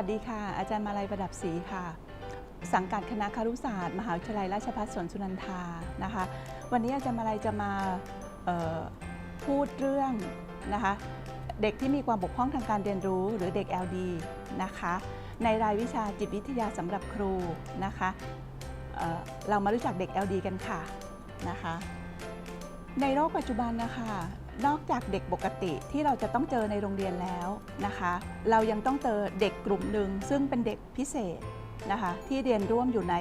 สวัสดีค่ะ อาจารย์มาลัยประดับศรีค่ะ สังกัดคณะครุศาสตร์ มหาวิทยาลัยราชภัฏสวนสุนันทานะคะ วันนี้อาจารย์มาลัยจะมาพูดเรื่องนะคะเด็กที่มีความบกพร่องทางการเรียนรู้หรือเด็ก LD นะคะในรายวิชาจิตวิทยาสำหรับครูนะคะเเรามารู้จักเด็ก LD กันค่ะนะคะ ในโลกปัจจุบันนะคะ นอกจากเด็กปกติที่เราจะต้องเจอในโรงเรียนแล้วนะคะ เรายังต้องเจอเด็กกลุ่มหนึ่งซึ่งเป็นเด็กพิเศษนะคะที่เรียนร่วมอยู่ใน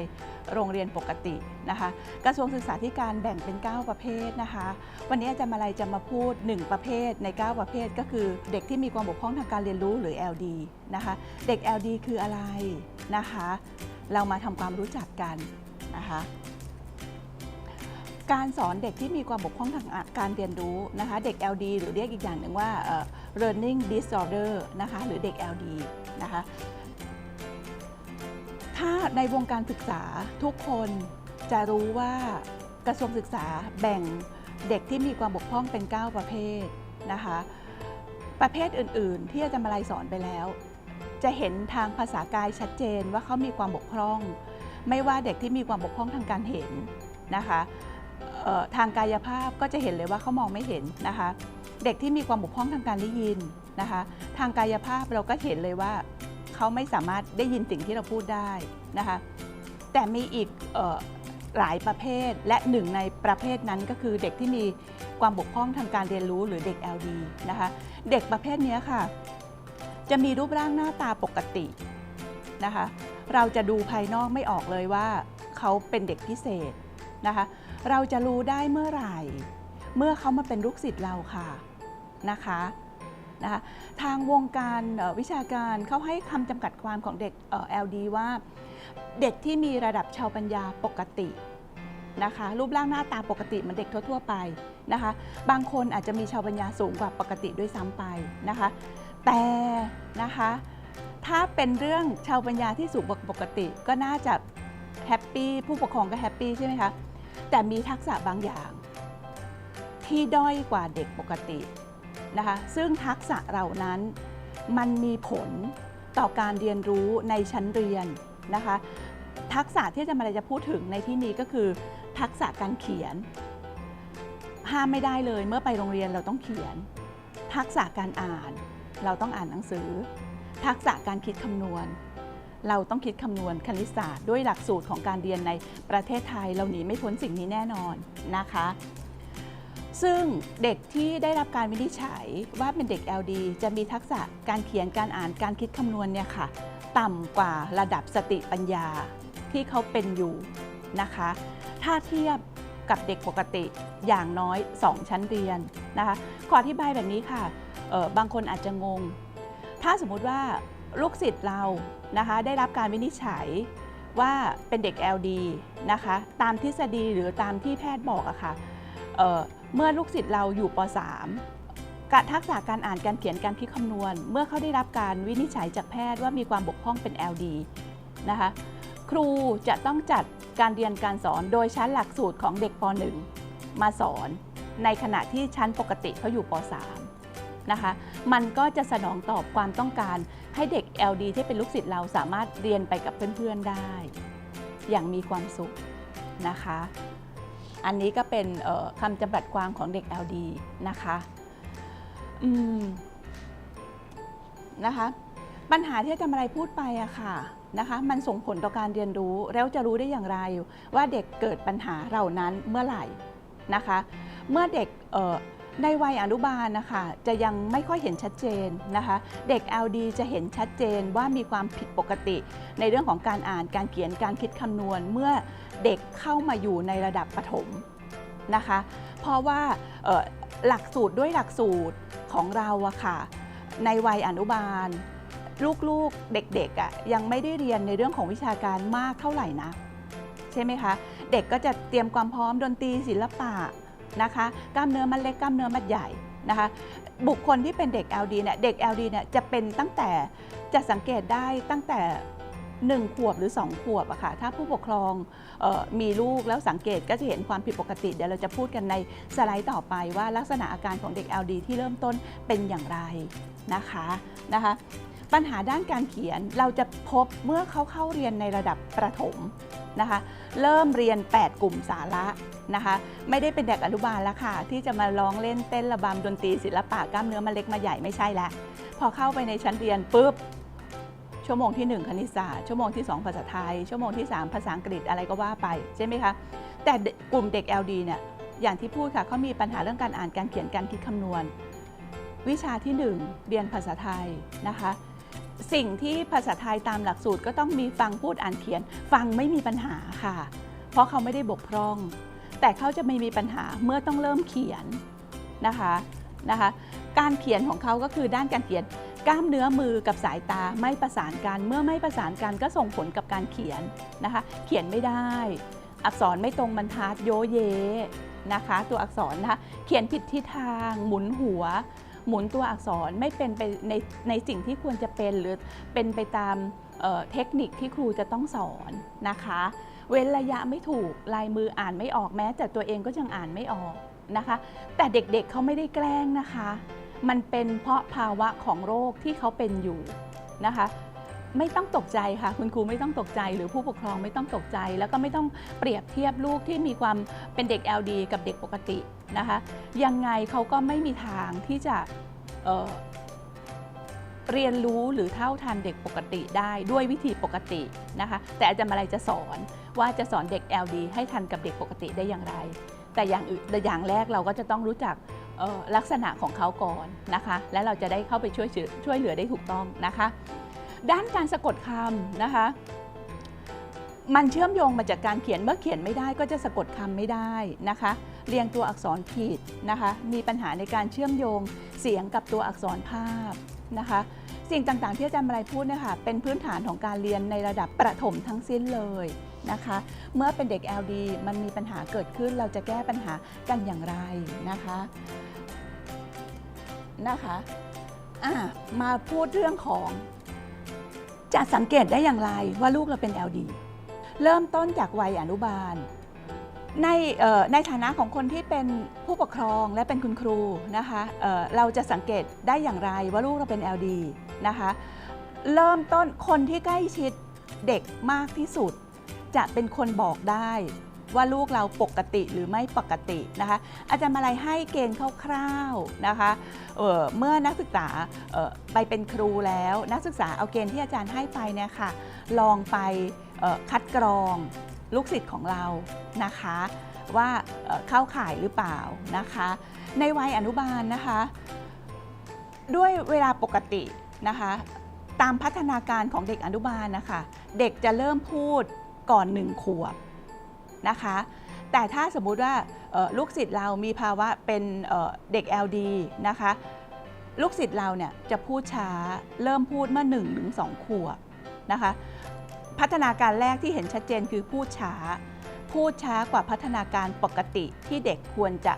โรงเรียนปกตินะคะกระทรวงศึกษาธิการแบ่งเป็น 9 ประเภทนะคะ วันนี้อาจารย์มาลัยจะมาพูด 1 ประเภทใน 9 ประเภท ก็คือเด็กที่มีความบกพร่องทางการเรียนรู้หรือ LD นะคะเด็ก LD คืออะไรนะคะ เรามาทำความรู้จักกันนะคะ การสอนเด็กที่มีความบกพร่องทางการเรียนรู้นะคะ เด็ก LD หรือเรียกอีกอย่างหนึ่งว่า learning disorder นะคะหรือเด็ก LD นะคะถ้าในวงการศึกษาทุกคนจะรู้ว่ากระทรวงศึกษาแบ่งเด็กที่มีความบกพร่องเป็น 9 ประเภทนะคะ ประเภทอื่น ๆ ที่อาจารย์มาลัยสอนไปแล้ว จะเห็นทางภาษากายชัดเจนว่าเขามีความบกพร่อง ไม่ว่าเด็กที่มีความบกพร่องทางการเห็นนะคะ ทางกายภาพก็จะเห็นเลยว่าเขามองไม่เห็นนะคะ เด็กที่มีความบกพร่องทางการได้ยินนะคะ ทางกายภาพเราก็เห็นเลยว่าเขาไม่สามารถได้ยินสิ่งที่เราพูดได้นะคะ แต่มีอีกออหลายประเภทและหนึ่งในประเภทนั้นก็คือเด็กที่มีความบกพร่องทางการเรียนรู้หรือเด็ก LD นะคะ เด็กประเภทนี้ค่ะ จะมีรูปร่างหน้าตาปกตินะคะ เราจะดูภายนอกไม่ออกเลยว่าเขาเป็นเด็กพิเศษนะคะ เราจะรู้ได้เมื่อไหร่ เมื่อเขามาเป็นลูกศิษย์เราค่ะนะคะนะคะทางวงการวิชาการเขาให้คำจำกัดความของเด็กเอ LD ว่า เด็กที่มีระดับชาวปัญญาปกตินะคะรูปร่างหน้าตาปกติเหมือนเด็กทั่ว ๆ ไปนะคะบางคนอาจจะมีชาวปัญญาสูงกว่าปกติด้วยซ้ำไปนะคะแต่นะคะถ้าเป็นเรื่องชาวปัญญาที่สูงกว่าปกติ ก็น่าจะแฮปปี้ผู้ปกครองก็แฮปปี้ใช่ไหมคะ แต่มีทักษะบางอย่างที่ด้อยกว่าเด็กปกตินะคะซึ่งทักษะเหล่านั้นมันมีผลต่อการเรียนรู้ในชั้นเรียนนะคะทักษะที่จะมาจะพูดถึงในที่นี้ก็คือทักษะการเขียน ห้ามไม่ได้เลยเมื่อไปโรงเรียนเราต้องเขียน ทักษะการอ่าน เราต้องอ่านหนังสือ ทักษะการคิดคำนวณ เราต้องคิดคำนวณคณิตศาสตร์ด้วยหลักสูตรของการเรียนในประเทศไทย เราหนีไม่พ้นสิ่งนี้แน่นอนนะคะ ซึ่งเด็กที่ได้รับการวินิจฉัยว่าเป็นเด็ก LD จะมีทักษะการเขียนการอ่านการคิดคำนวณเนี่ยค่ะ ต่ำกว่าระดับสติปัญญาที่เขาเป็นอยู่นะคะ ถ้าเทียบกับเด็กปกติอย่างน้อย 2 ชั้นเรียนนะคะ ขออธิบายแบบนี้ค่ะออบางคนอาจจะงง ถ้าสมมุติว่า ลูกศิษย์เรานะคะได้รับการวินิจฉัยว่าเป็นเด็ก LD นะคะตามทฤษฎีหรือตามที่แพทย์บอกอะค่ะเอ่อเมื่อลูกศิษย์เราอยู่ป .3 การทักษะการอ่านการเขียนการคิดคำนวณ เมื่อเขาได้รับการวินิจฉัยจากแพทย์ว่ามีความบกพร่องเป็น LD นะคะครูจะต้องจัดการเรียนการสอนโดยชั้นหลักสูตรของเด็กป .1 มาสอน ในขณะที่ชั้นปกติเขาอยู่ป .3 นะคะ มันก็จะสนองตอบความต้องการ ให้เด็ก LD ที่เป็นลูกศิษย์เราสามารถเรียนไปกับเพื่อนๆได้ อย่างมีความสุขนะคะ อันนี้ก็เป็นคำจำกัดความของเด็ก LD นะคะอืมนะคะ ปัญหาที่อาจารย์อะไรพูดไปอะค่ะนะคะมันส่งผลต่อการเรียนรู้แล้วจะรู้ได้อย่างไร ว่าเด็กเกิดปัญหาเหล่านั้นเมื่อไหร่นะคะ เมื่อเด็กเในวัยอนุบาลนะคะจะยังไม่ค่อยเห็นชัดเจนนะคะ เด็ก LD จะเห็นชัดเจนว่ามีความผิดปกติ ในเรื่องของการอ่านการเขียนการคิดคำนวณ เมื่อเด็กเข้ามาอยู่ในระดับประถมนะคะ เพราะว่าหลักสูตรด้วยหลักสูตรของเราอะค่ะ ในวัยอนุบาล ลูกๆเด็กๆอะยังไม่ได้เรียนในเรื่องของวิชาการมากเท่าไหร่นะ ใช่ไหมคะ เด็กก็จะเตรียมความพร้อมดนตรีศิลปะ นะคะ กล้ามเนื้อมัดเล็กกล้ามเนื้อมัดใหญ่นะคะ บุคคลที่เป็นเด็ก LD เนี่ยเด็ก LD เนี่ยจะเป็นตั้งแต่จะสังเกตได้ตั้งแต่1ขวบหรือ2ขวบอะค่ะถ้าผู้ปกครองออมีลูกแล้วสังเกตก็จะเห็นความผิดปกติ เดี๋ยวเราจะพูดกันในสไลด์ต่อไปว่าลักษณะอาการของเด็ก LD ที่เริ่มต้นเป็นอย่างไรนะคะนะคะ ปัญหาด้านการเขียนเราจะพบเมื่อเขาเข้าเรียนในระดับประถมนะคะ เริ่มเรียน 8 กลุ่มสาระนะคะ ไม่ได้เป็นเด็กอนุบาลแล้วค่ะ ที่จะมาร้องเล่นเต้นระบำดนตรีศิลปะกล้ามเนื้อมาเล็กมาใหญ่ไม่ใช่แล้วพอเข้าไปในชั้นเรียนปุ๊บชั่วโมงที่ 1 คณิตศาสตร์ชั่วโมงที่ 2 ภาษาไทย ชั่วโมงที่ 3 ภาษาอังกฤษอะไรก็ว่าไปใช่ไหมคะแต่กกลุ่มเด็ก LD เนี่ยอย่างที่พูดค่ะเขามีปัญหาเรื่องการอ่านการเขียนการคิดคำนวณ วิชาที่ 1 เรียนภาษาไทยนะคะ สิ่งที่ภาษาไทยตามหลักสูตรก็ต้องมีฟังพูดอ่านเขียน ฟังไม่มีปัญหาค่ะ เพราะเขาไม่ได้บกพร่อง แต่เขาจะไม่มีปัญหาเมื่อต้องเริ่มเขียนนะคะนะคะ การเขียนของเขาก็คือด้านการเขียนกล้ามเนื้อมือกับสายตาไม่ประสานกันเมื่อไม่ประสานกันก็ส่งผลกับการเขียนนะคะ เขียนไม่ได้ อักษรไม่ตรงบรรทัดโยเยนะคะ ตัวอักษรนะคะเขียนผิดทิศทาง หมุนหัว หมุนตัวอักษรไม่เป็นไปในในสิ่งที่ควรจะเป็นหรือเป็นไปตามเเทคนิคที่ครูจะต้องสอนนะคะ เว้นระยะไม่ถูกลายมืออ่านไม่ออกแม้ แต่ตัวเองก็ยังอ่านไม่ออกนะคะ แต่เด็กๆเเขาไม่ได้แกล้งนะคะ มันเป็นเพราะภาวะของโรคที่เขาเป็นอยู่นะคะ ไม่ต้องตกใจค่ะ คุณครูไม่ต้องตกใจ หรือผู้ปกครองไม่ต้องตกใจ แล้วก็ไม่ต้องเปรียบเทียบลูกที่มีความเป็นเด็ก LD กับเด็กปกตินะคะยังไงเขาก็ไม่มีทางที่จะเเรียนรู้หรือเท่าทันเด็กปกติได้ด้วยวิธีปกตินะคะแต่อาจารย์มาลัยจะสอนว่าจะสอนเด็ก LD ให้ทันกับเด็กปกติได้อย่างไร แต่อย่างอื่นอย่างแรกเราก็จะต้องรู้จักลักษณะของเขาก่อนนะคะ และเราจะได้เข้าไปช่วยช่วยเหลือได้ถูกต้องนะคะ ด้านการสะกดคำนะคะ มันเชื่อมโยงมาจากการเขียนเมื่อเขียนไม่ได้ก็จะสะกดคำไม่ได้นะคะ เรียงตัวอักษรผิดนะคะ มีปัญหาในการเชื่อมโยงเสียงกับตัวอักษรภาพนะคะ สิ่งต่างๆที่อาจารย์มาลัยพูดเนะคะเป็นพื้นฐานของการเรียนในระดับประถมทั้งสิ้นเลยนะคะ เมื่อเป็นเด็ก LD มันมีปัญหาเกิดขึ้นเราจะแก้ปัญหากันอย่างไรนะคะนะคะะมาพูดเรื่องของ จะสังเกตได้อย่างไรว่าลูกเราเป็น LD เริ่มต้นจากวัยอนุบาล ในในฐานะของคนที่เป็นผู้ปกครองและเป็นคุณครูนะคะเเราจะสังเกตได้อย่างไรว่าลูกเราเป็น LD นะคะเริ่มต้นคนที่ใกล้ชิดเด็กมากที่สุด จะเป็นคนบอกได้ ว่าลูกเราปกติหรือไม่ปกตินะคะ อาจารย์มาลัยให้เกณฑ์คร่าวๆนะคะเออเมื่อนักศึกษาออไปเป็นครูแล้ว นักศึกษาเอาเกณฑ์ที่อาจารย์ให้ไปเนี่ยค่ะลองไปออคัดกรองลูกศิษย์ของเรานะคะ ว่าเออเข้าข่ายหรือเปล่านะคะ ในวัยอนุบาลนะคะ ด้วยเวลาปกตินะคะตามพัฒนาการของเด็กอนุบาลนะคะ เด็กจะเริ่มพูดก่อนหนึ่งขวบ นะคะ แต่ถ้าสมมุติว่าลูกศิษย์เรามีภาวะเป็นเเด็ก LD นะคะ ลูกศิษย์เราเนี่ยจะพูดช้าเริ่มพูดเมื่อ1นถึงสขวบนะคะ พัฒนาการแรกที่เห็นชัดเจนคือพูดช้า พูดช้ากว่าพัฒนาการปกติที่เด็กควรจะ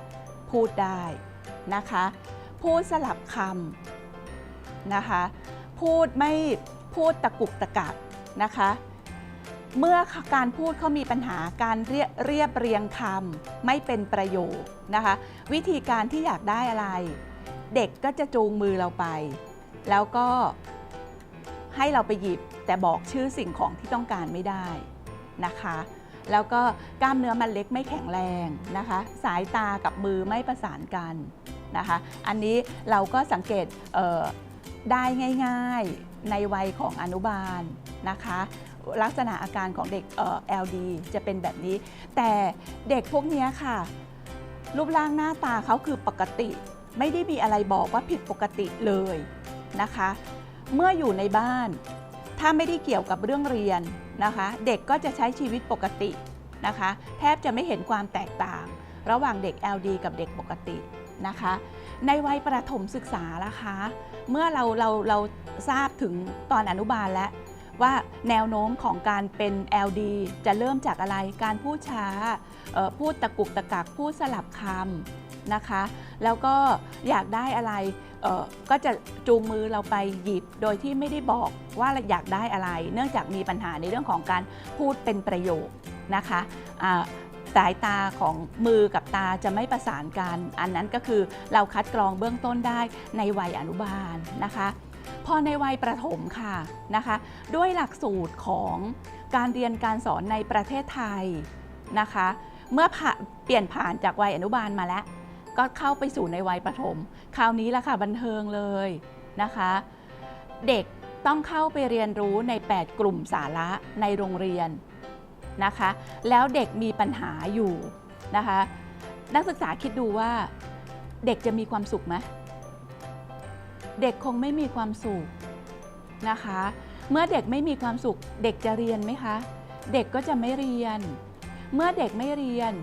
พูดได้นะคะ พูดสลับคำนะคะ พูดไม่พูดตะกุกตะกักนะคะ เมื่อการพูดเขามีปัญหาการเรียเรียบเรียงคำไม่เป็นประโยคนะคะ วิธีการที่อยากได้อะไร เด็กก็จะจูงมือเราไป แล้วก็ให้เราไปหยิบแต่บอกชื่อสิ่งของที่ต้องการไม่ได้นะคะ แล้วก็กล้ามเนื้อมันเล็กไม่แข็งแรงนะคะ สายตากับมือไม่ประสานกันนะคะ อันนี้เราก็สังเกตเได้ง่าย ๆในวัยของอนุบาลนะคะ ลักษณะอาการของเด็กเอ่อ LD จะเป็นแบบนี้ แต่เด็กพวกนี้ค่ะ รูปร่างหน้าตาเขาคือปกติ ไม่ได้มีอะไรบอกว่าผิดปกติเลยนะคะ เมื่ออยู่ในบ้าน ถ้าไม่ได้เกี่ยวกับเรื่องเรียนนะคะ เด็กก็จะใช้ชีวิตปกตินะคะ แทบจะไม่เห็นความแตกต่าง ระหว่างเด็ก LD กับเด็กปกตินะคะ ในวัยประถมศึกษาล่ะคะ เมื่อเราเราเราทราบถึงตอนอนุบาลแล้ว ว่าแนวโน้มของการเป็น LD จะเริ่มจากอะไร การพูดช้า พูดตะกุกตะกัก พูดสลับคำนะคะ แล้วก็อยากได้อะไร ก็จะจูงมือเราไปหยิบ โดยที่ไม่ได้บอกว่าอยากได้อะไร เนื่องจากมีปัญหาในเรื่องของการพูดเป็นประโยคนะคะสายตาของมือกับตาจะไม่ประสานกัน อันนั้นก็คือเราคัดกรองเบื้องต้นได้ในวัยอนุบาลนะคะ อในวัยประถมค่ะนะคะด้วยหลักสูตรของการเรียนการสอนในประเทศไทยนะคะ เมื่อผ่าเปลี่ยนผ่านจากวัยอนุบาลมาแล้ว ก็เข้าไปสู่ในวัยประถม คราวนี้ละค่ะบันเทิงเลยนะคะ เด็กต้องเข้าไปเรียนรู้ใน 8 กลุ่มสาระในโรงเรียนนะคะ แล้วเด็กมีปัญหาอยู่นะคะ นักศึกษาคิดดูว่าเด็กจะมีความสุขไหม เด็กคงไม่มีความสุขนะคะ เมื่อเด็กไม่มีความสุข เด็กจะเรียนไหมคะ เด็กก็จะไม่เรียน เมื่อเด็กไม่เรียน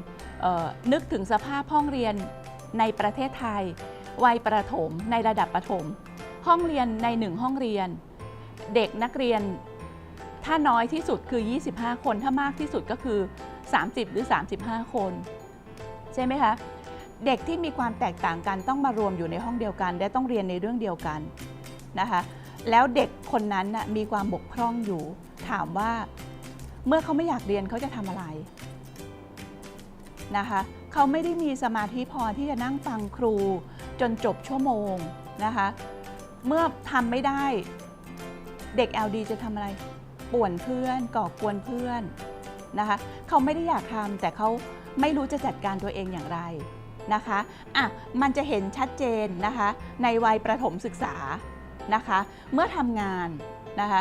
นึกถึงสภาพห้องเรียนในประเทศไทย วัยประถมในระดับประถม ห้องเรียนในหนึ่งห้องเรียน เด็กนักเรียนถ้าน้อยที่สุดคือ 25 คน ถ้ามากที่สุดก็คือ 30 หรือ 35 คน ใช่ไหมคะ เด็กที่มีความแตกต่างกันต้องมารวมอยู่ในห้องเดียวกัน และต้องเรียนในเรื่องเดียวกันนะคะแล้วเด็กคนนั้นนะมีความบกพร่องอยู่ ถามว่าเมื่อเขาไม่อยากเรียนเขาจะทำอะไรนะคะเขาไม่ได้มีสมาธิพอที่จะนั่งฟังครูจนจบชั่วโมงนะคะเมื่อทำไม่ได้เด็ก LD จะทำอะไรป่วนเพื่อนก่อกวนเพื่อนนะคะเขาไม่ได้อยากทำแต่เขาไม่รู้จะจัดการตัวเองอย่างไร นะคะอะมันจะเห็นชัดเจนนะคะในวัยประถมศึกษานะคะเมื่อทำงานนะคะ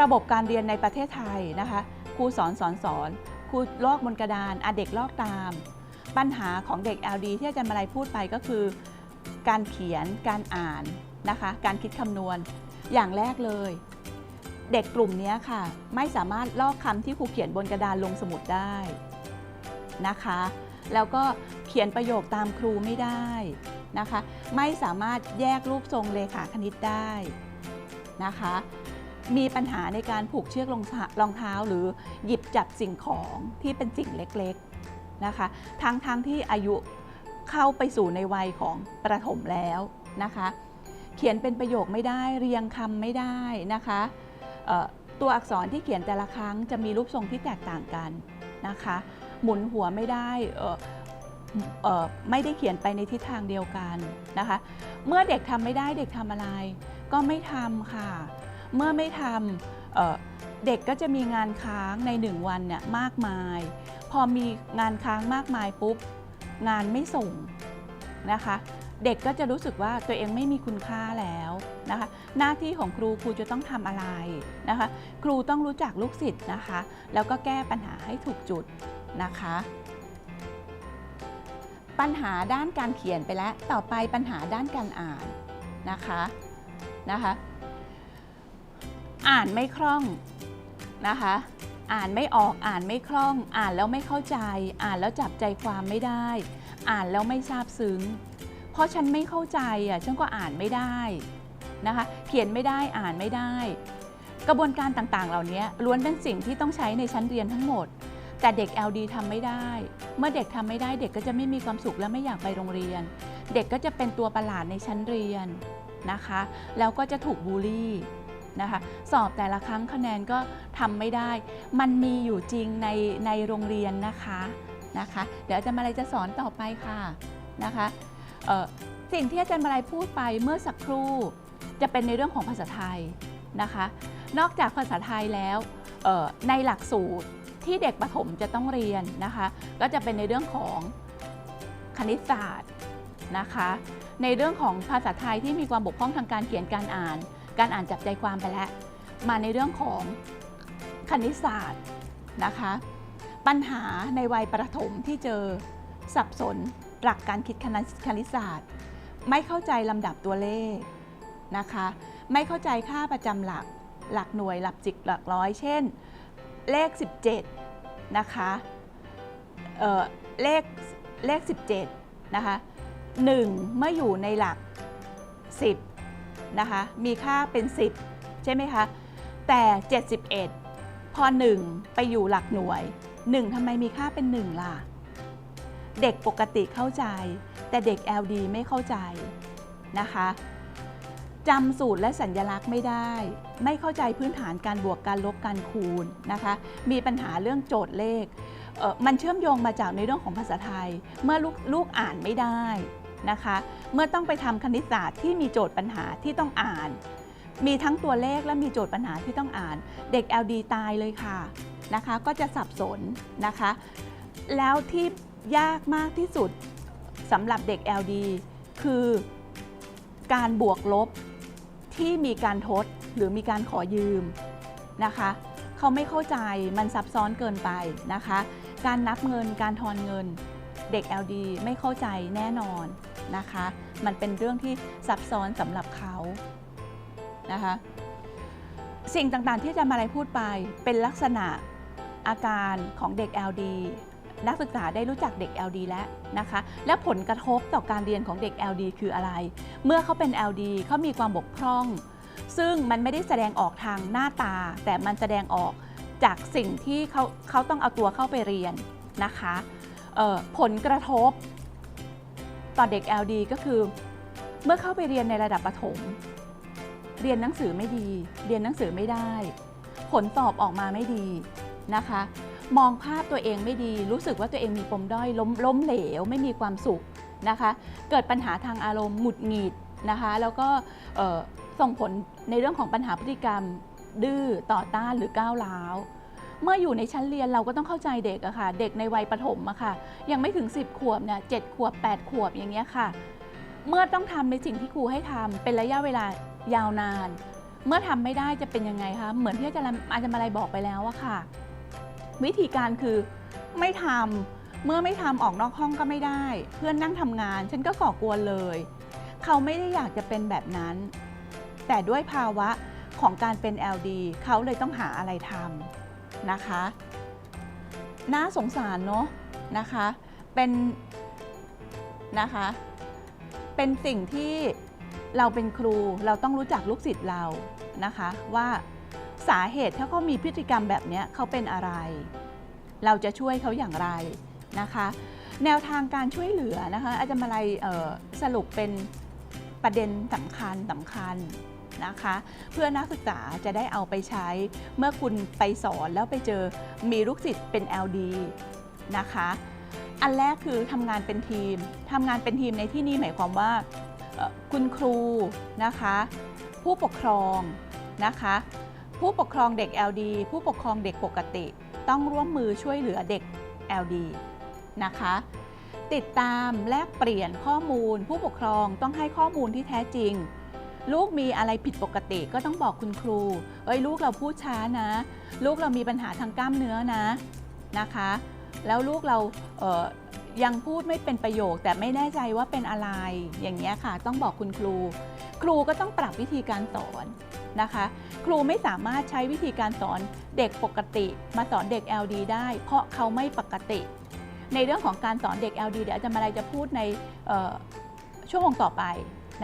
ระบบการเรียนในประเทศไทยนะคะครูสอนสอนสอนครูลอกบนกระดานอเด็กลอกตาม ปัญหาของเด็ก LD ที่อาจารย์มาลัยพูดไปก็คือ การเขียนการอ่านนะคะการคิดคำนวณอย่างแรกเลย เด็กกลุ่มนี้ค่ะ ไม่สามารถลอกคำที่ครูเขียนบนกระดานลงสมุดได้นะคะ แล้วก็เขียนประโยคตามครูไม่ได้นะคะ ไม่สามารถแยกรูปทรงเลขาคณิตได้นะคะ มีปัญหาในการผูกเชือกรองเท้าหรือหยิบจับสิ่งของที่เป็นสิ่งเล็กๆนะคะทั้งๆทที่อายุเข้าไปสู่ในวัยของประถมแล้วนะคะ เขียนเป็นประโยคไม่ได้เรียงคำไม่ได้นะคะตัวอักษรที่เขียนแต่ละครั้งจะมีรูปทรงที่แตกต่างกันนะคะ หมุนหัวไม่ได้ไม่ได้เขียนไปในทิศทางเดียวกันนะคะ เมื่อเด็กทำไม่ได้เด็กทำอะไร ก็ไม่ทำค่ะ เมื่อไม่ทำเเด็กก็จะมีงานค้างในหนึ่งวันเนี่ยมากมาย พอมีงานค้างมากมายปุ๊บงานไม่ส่งนะคะ เด็กก็จะรู้สึกว่าตัวเองไม่มีคุณค่าแล้วนะคะ หน้าที่ของครูครูจะต้องทำอะไรนะคะ ครูต้องรู้จักลูกศิษย์นะคะ แล้วก็แก้ปัญหาให้ถูกจุด นะคะ ปัญหาด้านการเขียนไปแล้ว ต่อไปปัญหาด้านการอ่านนะคะนะคะ อ่านไม่คล่องนะคะ อ่านไม่ออกอ่านไม่คล่อง อ่านแล้วไม่เข้าใจ อ่านแล้วจับใจความไม่ได้ อ่านแล้วไม่ซาบซึ้ง เพราะฉันไม่เข้าใจอะฉันก็อ่านไม่ได้นะคะ เขียนไม่ได้อ่านไม่ได้ กระบวนการต่างๆ เหล่านี้ล้วนเป็นสิ่งที่ต้องใช้ในชั้นเรียนทั้งหมด แต่เด็ก LD ทำไม่ได้ เมื่อเด็กทำไม่ได้ เด็กก็จะไม่มีความสุขและไม่อยากไปโรงเรียน เด็กก็จะเป็นตัวประหลาดในชั้นเรียนนะคะ แล้วก็จะถูกบูลลี่นะคะ สอบแต่ละครั้งคะแนนก็ทำไม่ได้ มันมีอยู่จริงในในโรงเรียนนะคะนะคะ เดี๋ยวอาจารย์มาลัยจะสอนต่อไปค่ะนะคะสิ่งที่อาจารย์มาลัยพูดไปเมื่อสักครู่จะเป็นในเรื่องของภาษาไทยนะคะ นอกจากภาษาไทยแล้วในหลักสูตร ที่เด็กประถมจะต้องเรียนนะคะ ก็จะเป็นในเรื่องของคณิตศาสตร์นะคะ ในเรื่องของภาษาไทยที่มีความบกพร่องทางการเขียนการอ่าน การอ่านจับใจความไปแล้ว มาในเรื่องของคณิตศาสตร์นะคะ ปัญหาในวัยประถมที่เจอสับสนหลักการคิดคณิตคณิตศาสตร์ ไม่เข้าใจลำดับตัวเลขนะคะ ไม่เข้าใจค่าประจำหลักหลักหน่วยหลักจิกหลักร้อย เช่น เลข 17 นะคะเอ่อเลขเลข 17 นะคะ 1 เมื่ออยู่ในหลัก 10 นะคะ มีค่าเป็น 10 ใช่ไหมคะ แต่ 71 พอ 1 ไปอยู่หลักหน่วย 1ทำไมมีค่าเป็น 1 ล่ะ เด็กปกติเข้าใจ แต่เด็ก LD ไม่เข้าใจนะคะ จำสูตรและสัญญลักษณ์ไม่ได้ ไม่เข้าใจพื้นฐานการบวกการลบการคูณนะคะ มีปัญหาเรื่องโจทย์เลขเออมันเชื่อมโยงมาจากในเรื่องของภาษาไทย เมื่อลูกลูกอ่านไม่ได้นะคะ เมื่อต้องไปทำคณิตศาสตร์ที่มีโจทย์ปัญหาที่ต้องอ่าน มีทั้งตัวเลขและมีโจทย์ปัญหาที่ต้องอ่าน เด็ก LD ตายเลยค่ะนะคะ ก็จะสับสนนะคะ แล้วที่ยากมากที่สุดสำหรับเด็ก LD คือการบวกลบ ที่มีการทดหรือมีการขอยืมนะคะเขาไม่เข้าใจมันซับซ้อนเกินไปนะคะ การนับเงินการทอนเงิน เด็ก LD ไม่เข้าใจแน่นอนนะคะ มันเป็นเรื่องที่ซับซ้อนสำหรับเขานะคะสิ่งต่างๆที่จะมาอะไรพูดไปเป็นลักษณะอาการของเด็ก LD นักศึกษาได้รู้จักเด็ก LD แล้วนะคะ และผลกระทบต่อการเรียนของเด็ก LD คืออะไร เมื่อเขาเป็น LD เขามีความบกพร่อง ซึ่งมันไม่ได้แสดงออกทางหน้าตา แต่มันแสดงออกจากสิ่งที่เขาเขาต้องเอาตัวเข้าไปเรียนนะคะผลกระทบต่อเด็ก LD ก็คือ เมื่อเข้าไปเรียนในระดับประถม เรียนหนังสือไม่ดี เรียนหนังสือไม่ได้ ผลสอบออกมาไม่ดีนะคะ มองภาพตัวเองไม่ดี รู้สึกว่าตัวเองมีปมด้อยล้มล้มเหลวไม่มีความสุขนะคะ เกิดปัญหาทางอารมณ์หงุดหงิดนะคะ แล้วก็ส่งผลในเรื่องของปัญหาพฤติกรรมดื้อต่อต้านหรือก้าวร้าวเมื่ออยู่ในชั้นเรียนเราก็ต้องเข้าใจเด็กอะค่ะ เด็กในวัยประถมอะค่ะ ยังไม่ถึง 10 ขวบเนี่ยเขวบ 8 ขวบอย่างเงี้ยค่ะ เมื่อต้องทำในสิ่งที่ครูให้ทำเป็นระยะเวลายาวนาน เมื่อทำไม่ได้จะเป็นยังไงคะ เหมือนที่อาจารย์อาจารย์มาลัยบอกไปแล้วอะค่ะ วิธีการคือไม่ทำเมื่อไม่ทำออกนอกห้องก็ไม่ได้ เพื่อนนั่งทำงาน ฉันก็ก่อกวนเลย เขาไม่ได้อยากจะเป็นแบบนั้น แต่ด้วยภาวะของการเป็น LD เขาเลยต้องหาอะไรทำนะคะ น่าสงสารเนาะนะคะ เป็นนะคะ เป็นสิ่งที่เราเป็นครูเราต้องรู้จักลูกศิษย์เรานะคะว่า สาเหตุถ้าเขามีพฤติกรรมแบบนี้เขาเป็นอะไร เราจะช่วยเขาอย่างไรนะคะ แนวทางการช่วยเหลือนะคะอาจารย์มาลัยสรุปเป็นประเด็นสำคัญสำคัญนะคะเพื่อนักศึกษาจะได้เอาไปใช้ เมื่อคุณไปสอนแล้วไปเจอมีลูกศิษย์เป็น LD นะคะ อันแรกคือทำงานเป็นทีมทำงานเป็นทีมในที่นี้หมายความว่าคุณครูนะคะ ผู้ปกครองนะคะ ผู้ปกครองเด็ก LD ผู้ปกครองเด็กปกติ ต้องร่วมมือช่วยเหลือเด็ก LD นะคะติดตามแลกเปลี่ยนข้อมูล ผู้ปกครองต้องให้ข้อมูลที่แท้จริง ลูกมีอะไรผิดปกติก็ต้องบอกคุณครู เอ้ยลูกเราพูดช้านะ ลูกเรามีปัญหาทางกล้ามเนื้อนะนะคะ แล้วลูกเราเยังพูดไม่เป็นประโยค แต่ไม่แน่ใจว่าเป็นอะไรอย่างเงี้ยค่ะ ต้องบอกคุณครู ครูก็ต้องปรับวิธีการสอน นะคะ ครูไม่สามารถใช้วิธีการสอนเด็กปกติมาสอนเด็ก LD ได้ เพราะเขาไม่ปกติ ในเรื่องของการสอนเด็ก LD เดี๋ยวอาจารย์มาลัยจะพูดในเอ่อช่วงต่อไป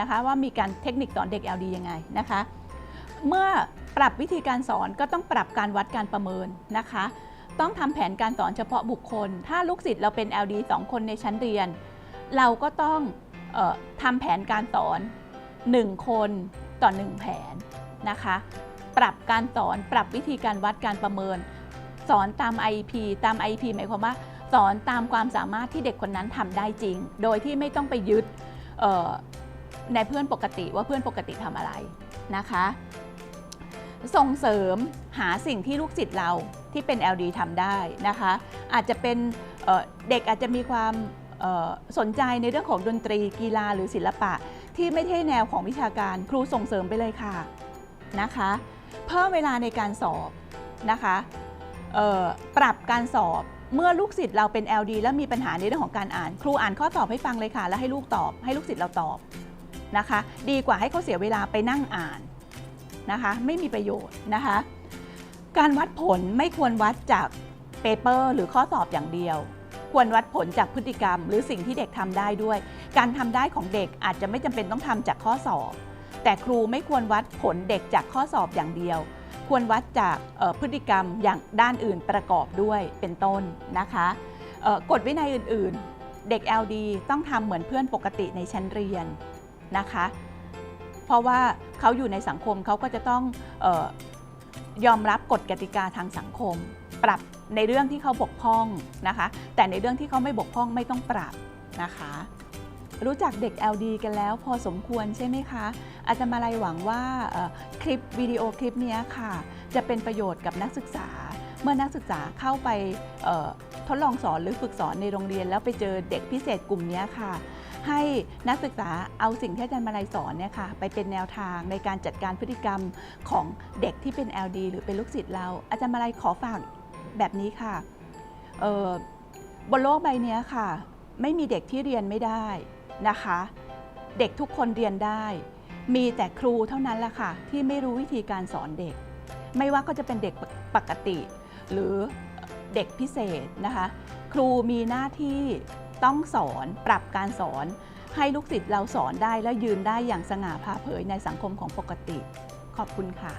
นะคะ ว่ามีการเทคนิคสอนเด็ก LD ยังไงนะคะ เมื่อปรับวิธีการสอนก็ต้องปรับการวัดการประเมินนะคะ ต้องทำแผนการสอนเฉพาะบุคคล ถ้าลูกศิษย์เราเป็น LD 2 คนในชั้นเรียน เราก็ต้องออทำแผนการสอน 1 คนต่อ 1 แผน นะคะ ปรับการสอนปรับวิธีการวัดการประเมิน สอนตาม IEP ตาม IEP หมายความว่า สอนตามความสามารถที่เด็กคนนั้นทำได้จริง โดยที่ไม่ต้องไปยึดในเพื่อนปกติว่าเพื่อนปกติทำอะไรนะคะ ส่งเสริมหาสิ่งที่ลูกศิษย์เราที่เป็น LD ทำได้นะคะ อาจจะเป็นเเด็กอาจจะมีความสนใจในเรื่องของดนตรีกีฬาหรือศิลปะ ที่ไม่ใช่แนวของวิชาการครูส่งเสริมไปเลยค่ะ นะคะ เพิ่มเวลาในการสอบนะคะปรับการสอบเมื่อลูกศิษย์เราเป็น LD แล้วมีปัญหาในเรื่องของการอ่าน ครูอ่านข้อสอบให้ฟังเลยค่ะ แล้วให้ลูกตอบ ให้ลูกศิษย์เราตอบนะคะ ดีกว่าให้เขาเสียเวลาไปนั่งอ่านนะคะ ไม่มีประโยชน์นะคะ การวัดผลไม่ควรวัดจากเปเปอร์หรือข้อสอบอย่างเดียว ควรวัดผลจากพฤติกรรม หรือสิ่งที่เด็กทำได้ด้วย การทำได้ของเด็กอาจจะไม่จำเป็นต้องทำจากข้อสอบ แต่ครูไม่ควรวัดผลเด็กจากข้อสอบอย่างเดียว ควรวัดจากพฤติกรรมอย่างด้านอื่นประกอบด้วยเป็นต้นนะคะกฎวินัยอื่นๆ เด็ก LD ต้องทำเหมือนเพื่อนปกติในชั้นเรียนนะคะ เพราะว่าเขาอยู่ในสังคมเขาก็จะต้องออยอมรับกฎกติกาทางสังคม ปรับในเรื่องที่เขาบกพร่องนะคะ แต่ในเรื่องที่เขาไม่บกพร่องไม่ต้องปรับนะคะ รู้จักเด็ก LD กันแล้วพอสมควรใช่ไหมคะ อาจารย์มาลัยหวังว่าคลิปวิดีโอคลิปนี้ค่ะ จะเป็นประโยชน์กับนักศึกษา เมื่อนักศึกษาเข้าไปทดลองสอนหรือฝึกสอนในโรงเรียน แล้วไปเจอเด็กพิเศษกลุ่มนี้ค่ะ ให้นักศึกษาเอาสิ่งที่อาจารย์มาลัยสอนเนี่ยค่ะไปเป็นแนวทางในการจัดการพฤติกรรมของเด็กที่เป็น LD หรือเป็นลูกศิษย์เรา อาจารย์มาลัยขอฝากแบบนี้ค่ะเอ่อบนโลกใบเนี้ยค่ะ ไม่มีเด็กที่เรียนไม่ได้ นะคะ เด็กทุกคนเรียนได้ มีแต่ครูเท่านั้นแหละค่ะ ที่ไม่รู้วิธีการสอนเด็ก ไม่ว่าก็จะเป็นเด็กปกติ หรือเด็กพิเศษนะคะ ครูมีหน้าที่ต้องสอนปรับการสอน ให้ลูกศิษย์เราสอนได้และยืนได้อย่างสง่าผ่าเผยในสังคมของปกติ ขอบคุณค่ะ